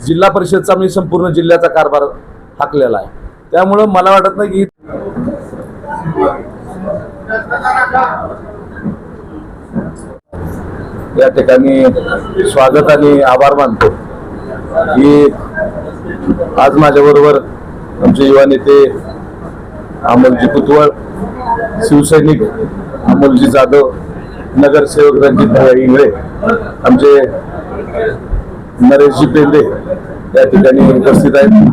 जिल्हा परिषदचा मी संपूर्ण जिल्ह्याचा कारभार हाकलेला आहे. त्यामुळं मला वाटत नाही की या ठिकाणी स्वागत आणि आभार मानतो की आज माझ्याबरोबर आमचे युवा नेते अमोलजी कुतवळ शिवसैनिक अमोलजी जाधव नगरसेवक रणजित भाई इंगळे आमचे नरेशजी पेंडे या ठिकाणी उपस्थित आहेत.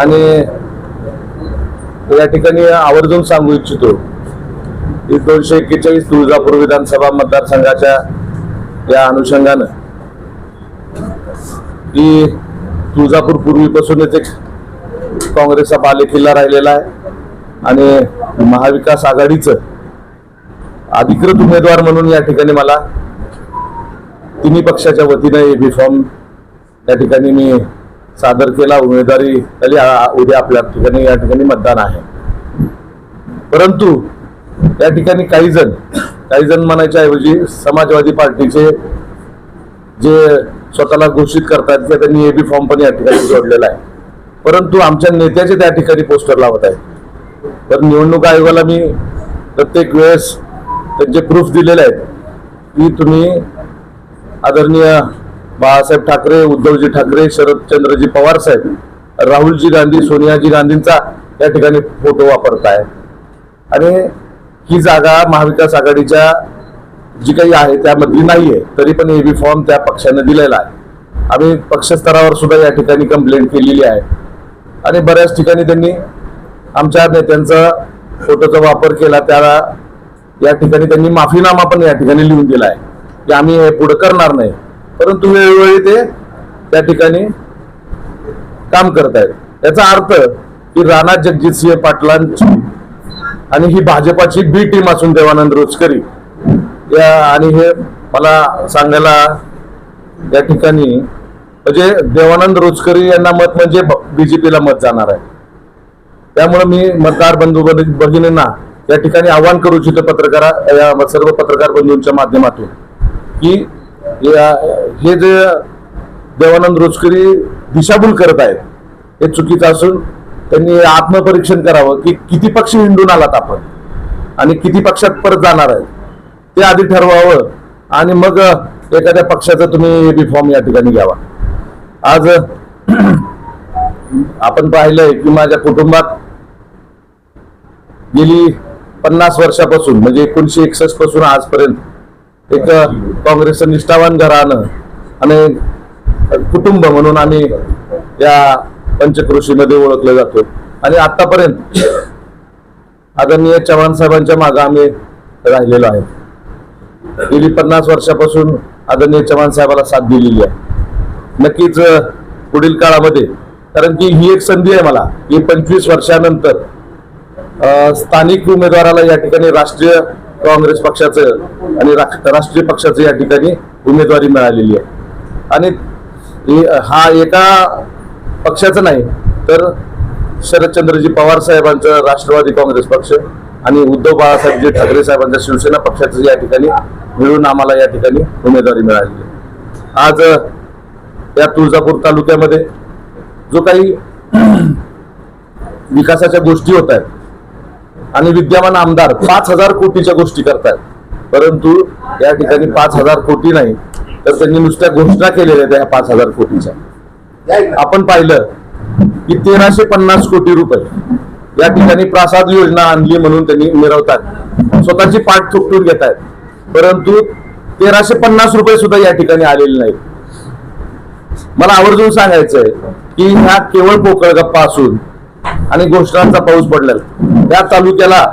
आणि या ठिकाणी आवर्जून सांगू इच्छितो की दोनशे एक्केचाळीस तुळजापूर विधानसभा मतदारसंघाच्या या अनुषंगानं की तुळजापूर पूर्वीपासूनच एक काँग्रेसचा बालेकिल्ला राहिलेला आहे. आणि महाविकास आघाडीचं अधिकृत उमेदवार म्हणून या ठिकाणी मला तिन्ही पक्षाच्या वतीनं ए बी फॉर्म या ठिकाणी मी सादर केला. उमेदवारी खाली उद्या आपल्या ठिकाणी या ठिकाणी मतदान आहे. परंतु या ठिकाणी काही जण काही जण म्हणायच्या ऐवजी समाजवादी पार्टीचे जे स्वतःला घोषित करतात ते त्यांनी ए बी फॉर्म पण या ठिकाणी जोडलेला आहे. परंतु आमच्या नेत्याचे त्या ठिकाणी पोस्टर लावत आहेत. तर निवडणूक आयोगाला मी प्रत्येक वेळेस त्यांचे प्रूफ दिलेले आहेत. की तुम्ही आदरणीय बाळासाहेब ठाकरे उद्धवजी ठाकरे शरदचंद्रजी पवार साहेब राहुलजी गांधी सोनियाजी गांधींचा या ठिकाणी फोटो वापरताय. आणि ही जागा महाविकास आघाडीच्या जी काही आहे त्यामधली आहे तरी पण एबी फॉर्म त्या पक्षाने दिलेला आहे. आम्ही पक्षस्तरावर सुद्धा या ठिकाणी कंप्लेंट केलेली आहे. आणि बऱ्याच ठिकाणी त्यांनी आमच्या नेत्यांचा फोटोचा वापर केला त्याला या ठिकाणी त्यांनी माफीनामा पण या ठिकाणी लिहून दिला आहे की आम्ही हे पुढे करणार नाही. परंतु वेळोवेळी ते त्या ठिकाणी काम करत आहेत. याचा अर्थ की राणा जगजितसिंह पाटलांची आणि ही भाजपाची बी टीम असून देवानंद रोचकरी या आणि हे मला सांगायला या ठिकाणी म्हणजे देवानंद रोचकरी यांना मत म्हणजे बीजेपीला मत जाणार आहे. त्यामुळे मी मतदार बंधू भगिनी- भगिनींना या ठिकाणी आवाहन करू इच्छितो पत्रकारा या सर्व पत्रकार बंधूंच्या माध्यमातून की हे जे देवानंद रोजकरी दिशाभूल करत आहेत हे चुकीचं असून त्यांनी आत्मपरीक्षण करावं की किती पक्ष हिंडून आलात आपण आणि किती पक्षात परत जाणार आहेत ते आधी ठरवावं आणि मग एखाद्या पक्षाचा तुम्ही बी फॉर्म या ठिकाणी घ्यावा. आज आपण पाहिलंय की माझ्या कुटुंबात गेली पन्नास वर्षापासून म्हणजे एकोणीशे एकसष्टपासून आजपर्यंत एक काँग्रेसचं निष्ठावान घराणं आणि कुटुंब म्हणून आम्ही या पंचक्रोशीमध्ये ओळखलं जातो. आणि आतापर्यंत आदरणीय चव्हाण साहेबांच्या मागे आम्ही राहिलेलो आहे. गेली पन्नास वर्षापासून आदरणीय चव्हाण साहेबाला साथ दिलेली आहे. नक्कीच पुढील काळामध्ये कारण की ही एक संधी आहे मला. की पंचवीस वर्षानंतर स्थानिक उमेदवाराला या ठिकाणी राष्ट्रीय काँग्रेस पक्षाचं आणि राष्ट्र- राष्ट्रीय पक्षाचं या ठिकाणी उमेदवारी मिळालेली आहे. आणि हा एका पक्षाचं नाही तर शरदचंद्रजी पवार साहेबांचं राष्ट्रवादी काँग्रेस पक्ष आणि उद्धव बाळासाहेबजी ठाकरे साहेबांच्या शिवसेना पक्षाचं या ठिकाणी मिळून आम्हाला या ठिकाणी उमेदवारी मिळाली आहे. आज या तुळजापूर तालुक्यामध्ये जो काही विकासाच्या गोष्टी होत आहेत आणि विद्यमान आमदार पाच हजार कोटीच्या गोष्टी करतायत. परंतु या ठिकाणी पाच हजार कोटी नाही तर त्यांनी नुसत्या घोषणा केलेल्या त्या पाच हजार कोटीच्या. आपण पाहिलं की तेराशे पन्नास कोटी रुपये या ठिकाणी प्रासाद योजना आणली म्हणून त्यांनी मिरवतात. स्वतःची पाठ थोपटून घेत आहेत परंतु तेराशे पन्नास रुपये सुद्धा या ठिकाणी आलेले नाहीत. मला आवर्जून सांगायचंय की ह्या केवळ पोकळ गप्पा असून आणि घोषणांचा पाऊस पडलेला या तालुक्याला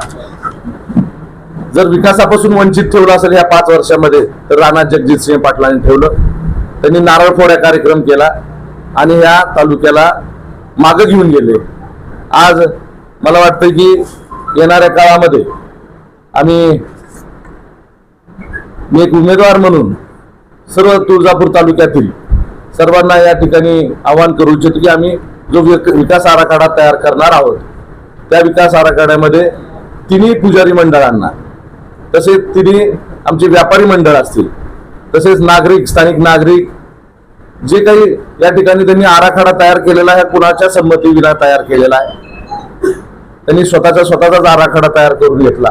जर विकासापासून वंचित ठेवलं असेल या पाच वर्षामध्ये तर राणा जगजितसिंह पाटलांनी ठेवलं. त्यांनी नारळ फोड्या कार्यक्रम केला आणि या तालुक्याला मागं घेऊन गेले. आज मला वाटतं की येणाऱ्या काळामध्ये आम्ही मी एक उमेदवार म्हणून सर्व तुळजापूर तालुक्यातील सर्वांना या ठिकाणी आवाहन करू इच्छितो की आम्ही जो विकास आराखडा तयार करणार आहोत त्या विकास आराखड्यामध्ये तिन्ही पुजारी मंडळांना तसेच तिन्ही आमचे व्यापारी मंडळ असतील तसेच नागरिक स्थानिक नागरिक जे काही या ठिकाणी त्यांनी आराखडा तयार केलेला आहे कुणाच्या संमतीविना तयार केलेला आहे त्यांनी स्वतःचा स्वतःचाच आराखडा तयार करून घेतला.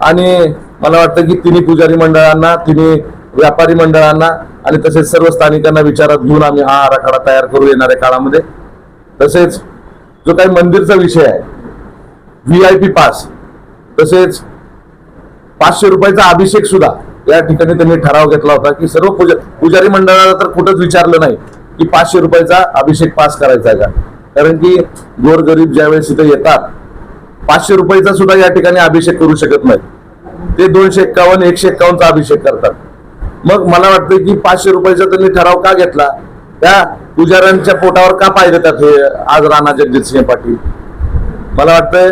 आणि मला वाटतं की तिन्ही पुजारी मंडळांना तिन्ही व्यापारी मंडळांना आणि तसेच सर्व स्थानिकांना विचारात घेऊन आम्ही हा आराखडा तयार करू येणाऱ्या काळामध्ये. तसेच जो काही मंदिरचा विषय आहे व्ही आय पी पास तसेच पाचशे रुपयाचा अभिषेक सुद्धा या ठिकाणी त्यांनी ठराव घेतला होता की सर्व पूजा पुजारी मंडळाला तर कुठंच विचारलं नाही की पाचशे रुपयाचा अभिषेक पास करायचा आहे का. कारण की गोरगरीब ज्यावेळेस इथे येतात पाचशे रुपयाचा सुद्धा या ठिकाणी अभिषेक करू शकत नाही ते दोनशे एक्कावन्न एकशे एक्कावन्नचा अभिषेक करतात. मग मला वाटतं की पाचशे रुपयाचा त्यांनी ठराव का घेतला? त्या पुजाऱ्यांच्या पोटावर का पाहिजे त्यात हे आज राणा जगजितसिंह पाटील? मला वाटतंय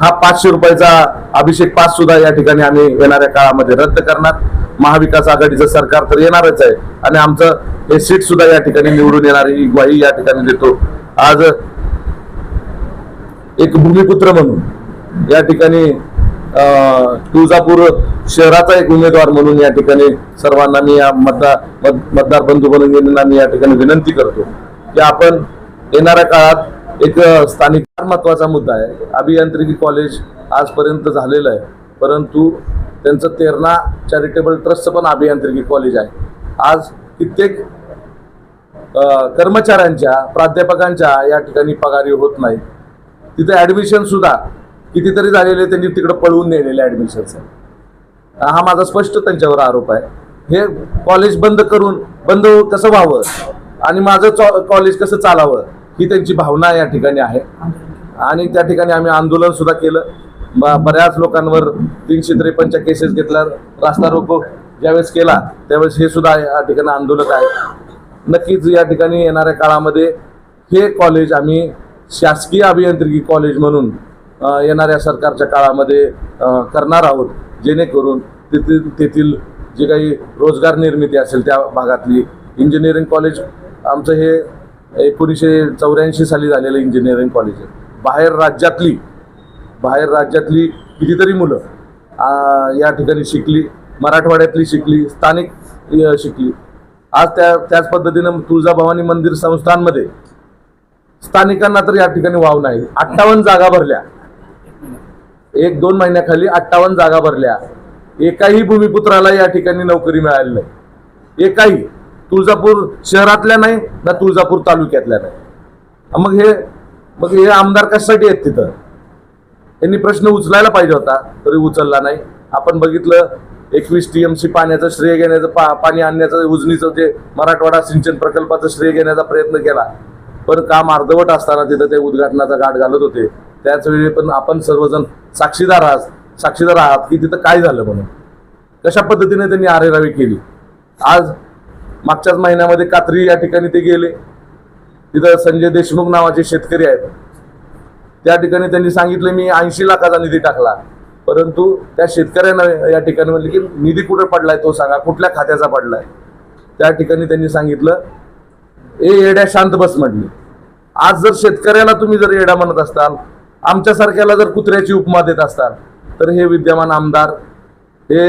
हा पाचशे रुपयाचा अभिषेक पास सुद्धा या ठिकाणी आम्ही येणाऱ्या काळामध्ये रद्द करणार. महाविकास आघाडीचं सरकार तर येणारच आहे. आणि आमचं हे सीट सुद्धा या ठिकाणी निवडून येणारी ग्वाही या ठिकाणी देतो. आज एक भूमिपुत्र म्हणून या ठिकाणी तुळजापूर शहराचा एक उमेदवार म्हणून या ठिकाणी सर्वांना मी या मतदार मतदार बंधू बनवून मी या ठिकाणी विनंती करतो की आपण येणाऱ्या काळात एक स्थानिक फार महत्त्वाचा मुद्दा आहे. अभियांत्रिकी कॉलेज आजपर्यंत झालेलं आहे. परंतु त्यांचं तेरणा चॅरिटेबल ट्रस्टचं पण अभियांत्रिकी कॉलेज आहे. आज कित्येक कर्मचाऱ्यांच्या प्राध्यापकांच्या या ठिकाणी पगारी होत नाही तिथे ॲडमिशनसुद्धा कितीतरी झालेले त्यांनी तिकडे पळवून नेलेले ऍडमिशन्स हा माझा स्पष्ट त्यांच्यावर आरोप आहे. हे कॉलेज बंद करून बंद कसं व्हावं? आणि माझं कॉलेज कसं चालावं? ही त्यांची भावना या ठिकाणी आहे. आणि त्या ठिकाणी आम्ही आंदोलन सुद्धा केलं. ब- बऱ्याच लोकांवर तीनशे त्रेपन्नच्या केसेस घेतल्या. रास्ता रोको ज्यावेळेस केला त्यावेळेस हे सुद्धा या ठिकाणी आंदोलक आहे. नक्कीच या ठिकाणी येणाऱ्या काळामध्ये हे कॉलेज आम्ही शासकीय अभियांत्रिकी कॉलेज म्हणून येणाऱ्या सरकारच्या काळामध्ये करणार आहोत. जेणेकरून तेथील तेथील जे काही रोजगार निर्मिती असेल त्या भागातली इंजिनिअरिंग कॉलेज आमचं हे एकोणीसशे चौऱ्याऐंशी साली झालेलं इंजिनिअरिंग कॉलेज आहे. बाहेर राज्यातली बाहेर राज्यातली कितीतरी मुलं या ठिकाणी शिकली मराठवाड्यातली शिकली स्थानिक शिकली. आज त्या त्याच पद्धतीनं तुळजाभवानी मंदिर संस्थांमध्ये स्थानिकांना तर या ठिकाणी वाव नाही. अठ्ठावन्न जागा भरल्या. एक दोन महिन्याखाली अठ्ठावन्न जागा भरल्या. एकाही भूमिपुत्राला या ठिकाणी नोकरी मिळाली नाही. एकाही. तुळजापूर शहरातल्या नाही ना तुळजापूर तालुक्यातल्या नाही. मग हे मग हे आमदार कशासाठी आहेत तिथं? यांनी प्रश्न उचलायला पाहिजे होता तरी उचलला नाही. आपण बघितलं एकवीस टीएमसी पाण्याचं श्रेय घेण्याचं पा पाणी आणण्याचं उजनीचं जे मराठवाडा सिंचन प्रकल्पाचं श्रेय घेण्याचा प्रयत्न केला पण काम अर्धवट असताना तिथं ते उद्घाटनाचा गाठ घालत होते. त्याचवेळी पण आपण सर्वजण साक्षीदार आहात. साक्षीदार आहात की तिथं काय झालं म्हणून? कशा पद्धतीने त्यांनी आरेरावी केली? आज मागच्याच महिन्यामध्ये कात्री या ठिकाणी ते गेले. तिथं संजय देशमुख नावाचे शेतकरी आहेत. त्या ठिकाणी त्यांनी सांगितले मी ऐंशी लाखाचा निधी टाकला. परंतु त्या शेतकऱ्यानं या ठिकाणी म्हणले की निधी कुठे पडलाय तो सांगा. कुठल्या खात्याचा पडलाय? त्या ठिकाणी त्यांनी सांगितलं ए येड्या शांत बस म्हटली आज जर शेतकऱ्याला तुम्ही जर येडा म्हणत असताल आमच्यासारख्याला जर कुत्र्याची उपमा देत असताल तर हे विद्यमान आमदार हे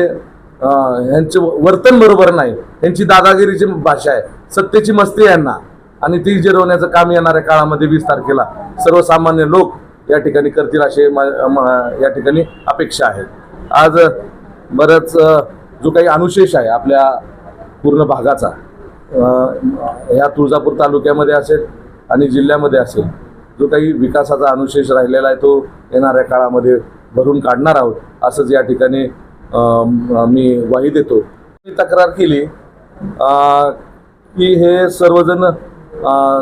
ह्यांचे यांचे वर्तन बरोबर नाही. यांची दादागिरीची भाषा आहे. सत्तेची मस्ती यांना. आणि ती जिरवण्याचं काम येणाऱ्या काळामध्ये वीस तारखेला सर्वसामान्य लोक या ठिकाणी करतील असे म- या ठिकाणी अपेक्षा आहेत आज बरंच जो काही अनुशेष आहे आपल्या पूर्ण भागाचा ह्या तुळजापूर तालुक्यामध्ये असेल आणि जिल्ह्यामध्ये असेल जो काही विकासाचा अनुशेष राहिलेला आहे तो येणाऱ्या काळामध्ये भरून काढणार आहोत असंच या ठिकाणी मी ग्वाही देतो. मी तक्रार केली की हे सर्वजण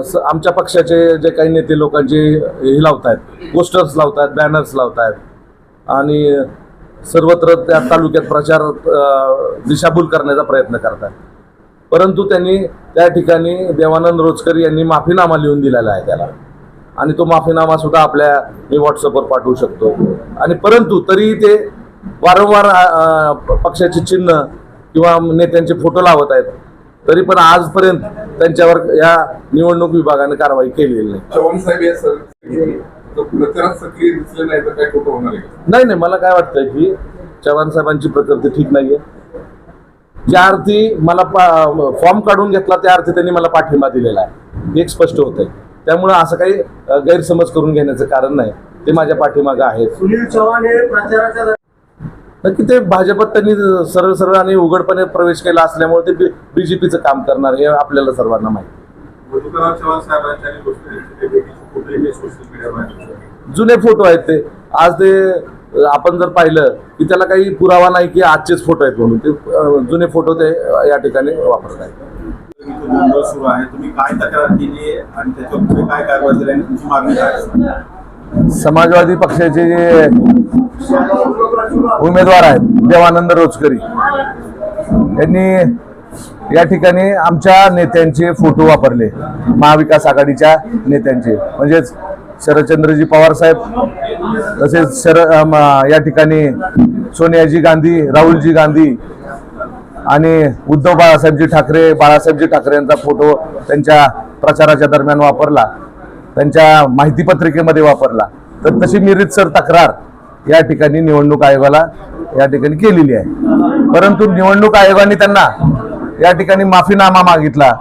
स- आमच्या पक्षाचे जे काही नेते लोकांचे हे लावत आहेत पोस्टर्स लावत आहेत बॅनर्स लावतायत आहेत आणि सर्वत्र त्या तालुक्यात प्रचार दिशाभूल करण्याचा प्रयत्न करतात परंतु त्यांनी त्या ठिकाणी देवानंद रोचकर यांनी माफीनामा लिहून दिलेला आहे त्याला. आणि तो माफीनामा सुद्धा आपल्या मी व्हॉट्सअपवर पाठवू शकतो. आणि परंतु तरीही ते वारंवार पक्षाचे चिन्ह किंवा नेत्यांचे फोटो लावत आहेत. तरी पण आजपर्यंत त्यांच्यावर या निवडणूक विभागाने कारवाई केलेली नाही. चव्हाण साहेब नाही? नाही नाही मला काय वाटतं की चव्हाण साहेबांची प्रकृती ठीक नाहीये. ज्या अर्थी मला फॉर्म काढून घेतला त्या अर्थी त्यांनी मला पाठिंबा दिलेला आहे. हे एक स्पष्ट होत आहे त्यामुळं असं काही गैरसमज करून घेण्याचं कारण नाही. ते माझ्या पाठीमागं आहेत. सुनील चव्हाण हे प्रचाराच्या नक्की ते भाजपात त्यांनी सरळ सरळ आणि उघडपणे प्रवेश केला असल्यामुळे ते बीजेपीचं काम करणार हे आपल्याला सर्वांना माहिती. मधुकरराव चव्हाण साहेबांच्या आणि गोष्टी भेटीचे फोटो सोशल मीडियावर जुने फोटो आहेत ते. आज ते आपण जर पाहिलं की त्याला काही पुरावा नाही की आजचेच फोटो आहेत म्हणून. ते जुने फोटो ते या ठिकाणी वापरत आहेत. इथं गोंधळ सुरू आहे. तुम्ही काय तक्रार केली आहे? आणि त्याच्यावर पुढे काय कारवाई झाली आणि तुमची मागणी काय आहे? समाजवादी पक्षाचे जे उमेदवार आहेत देवानंद रोचकरी यांनी या ठिकाणी आमच्या नेत्यांचे फोटो वापरले. महाविकास आघाडीच्या नेत्यांचे. म्हणजेच शरदचंद्रजी पवार साहेब तसेच शर या ठिकाणी सोनियाजी गांधी राहुलजी गांधी आणि उद्धव बाळासाहेबजी ठाकरे बाळासाहेबजी ठाकरे यांचा फोटो त्यांच्या प्रचाराच्या दरम्यान वापरला त्यांच्या माहितीपत्रिकेमध्ये वापरला. तर तशी निरीतसर तक्रार या ठिकाणी निवडणूक आयोगाला या ठिकाणी केलेली आहे. परंतु निवडणूक आयोगाने त्यांना या ठिकाणी माफीनामा मागितला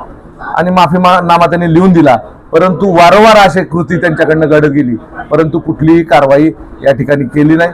आणि माफीनामा त्यांनी लिहून दिला. परंतु वारंवार अशी कृती त्यांच्याकडनं घडत गेली. परंतु कुठलीही कारवाई या ठिकाणी केली नाही.